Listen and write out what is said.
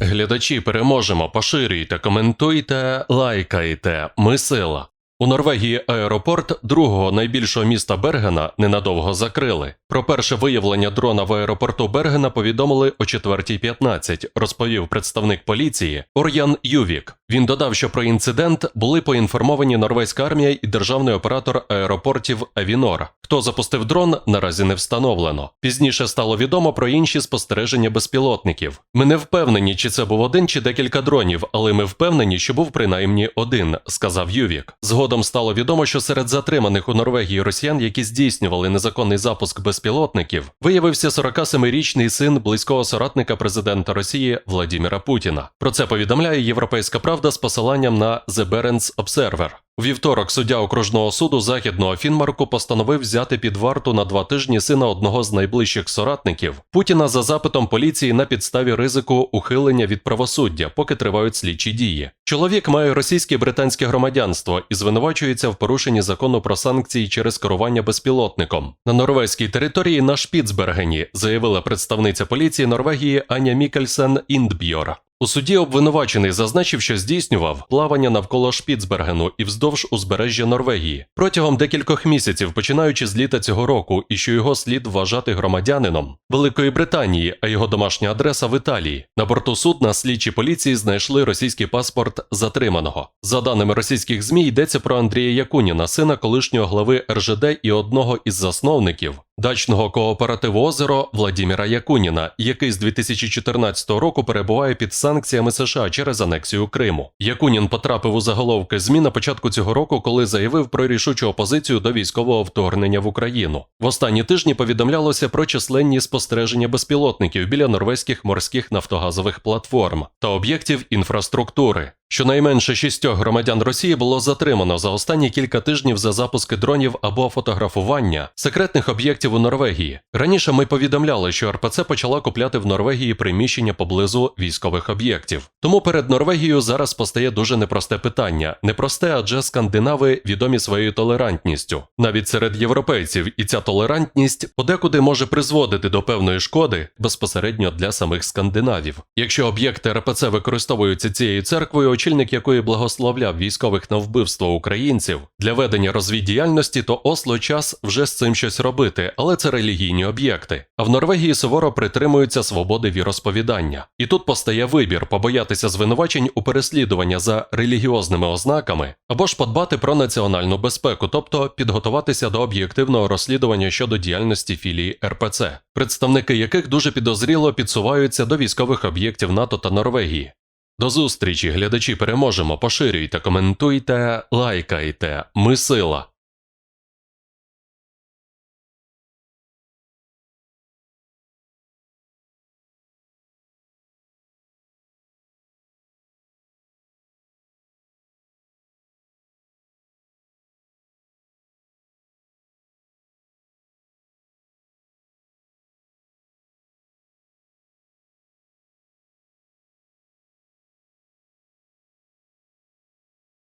глядачі, переможемо, поширюйте, коментуйте, лайкайте. Ми сила. У Норвегії аеропорт другого найбільшого міста Бергена ненадовго закрили. Про перше виявлення дрона в аеропорту Бергена повідомили о 4.15, розповів представник поліції Ор'ян Ювік. Він додав, що про інцидент були поінформовані норвезька армія і державний оператор аеропортів Авінор. Хто запустив дрон, наразі не встановлено. Пізніше стало відомо про інші спостереження безпілотників. Ми не впевнені, чи це був один чи декілька дронів, але ми впевнені, що був принаймні один, сказав Ювік. Згодом стало відомо, що серед затриманих у Норвегії росіян, які здійснювали незаконний запуск безпілотників, виявився 47-річний син близького соратника президента Росії Владіміра Путіна. Про це повідомляє Європейська Правда з посиланням на The Barents Observer. У вівторок суддя окружного суду західного Фінмарку постановив взяти під варту на два тижні сина одного з найближчих соратників Путіна за запитом поліції на підставі ризику ухилення від правосуддя, поки тривають слідчі дії. Чоловік має російське британське громадянство і звинувачується в порушенні закону про санкції через керування безпілотником на норвезькій території на Шпіцбергені, заявила представниця поліції Норвегії Аня Мікельсен Індбьор. У суді обвинувачений зазначив, що здійснював плавання навколо Шпіцбергену і вздовж узбережжя Норвегії протягом декількох місяців, починаючи з літа цього року, і що його слід вважати громадянином Великої Британії, а його домашня адреса в Італії. На борту судна слідчі поліції знайшли російський паспорт затриманого. За даними російських змі, йдеться про Андрія Якуніна, сина колишнього глави РЖД і одного із засновників дачного кооперативу озеро Владіміра Якуніна, який з 2014 року перебуває під санкціями США через анексію Криму. Якунін потрапив у заголовки ЗМІ на початку цього року, коли заявив про рішучу опозицію до військового вторгнення в Україну. В останні тижні повідомлялося про численні спостереження безпілотників біля норвезьких морських нафтогазових платформ та об'єктів інфраструктури. Щонайменше шістьох громадян Росії було затримано за останні кілька тижнів за запуски дронів або фотографування секретних об'єктів у Норвегії. Раніше ми повідомляли, що РПЦ почала купляти в Норвегії приміщення поблизу військових об'єктів. Тому перед Норвегією зараз постає дуже непросте питання. Непросте, адже скандинави відомі своєю толерантністю, навіть серед європейців, і ця толерантність подекуди може призводити до певної шкоди безпосередньо для самих скандинавів. Якщо об'єкти РПЦ використовуються цією церквою, очільник якої благословляв військових на вбивство українців для ведення розвіддіяльності, то Осло час вже з цим щось робити, але це релігійні об'єкти. А в Норвегії суворо притримуються свободи віросповідання. І тут постає вибір побоятися звинувачень у переслідування за релігіозними ознаками або ж подбати про національну безпеку, тобто підготуватися до об'єктивного розслідування щодо діяльності філії РПЦ, представники яких дуже підозріло підсуваються до військових об'єктів НАТО та Норвегії. До зустрічі, глядачі, переможемо. Поширюйте, коментуйте, лайкайте. Ми сила.